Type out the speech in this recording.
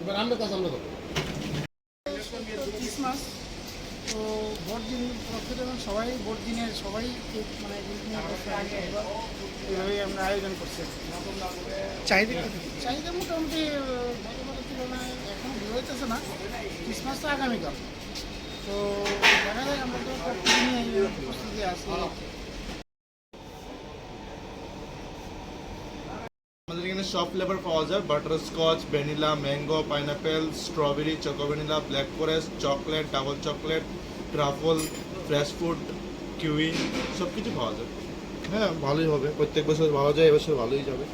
এবার ভোট কাজ আমরা ক্রিসমাস তো সবাই বড়দিনের মানে এইভাবে আমরা আয়োজন করছি। চাহিদা চাহিদা মোটামুটি গতবারের তুলনায় এখন বেরোইতেছে না। ক্রিসমাস তো আগামীকাল। তো দেখা যায় আমরা আমাদের এখানে সব ফ্লেভার পাওয়া যায়। Butterscotch vanilla mango pineapple strawberry choco vanilla black forest chocolate double chocolate truffle fresh food kiwi সব কিছু পাওয়া যায়। হ্যাঁ ভালোই হবে। প্রত্যেক বছর ভালো যায় এবছর ভালোই যাবে।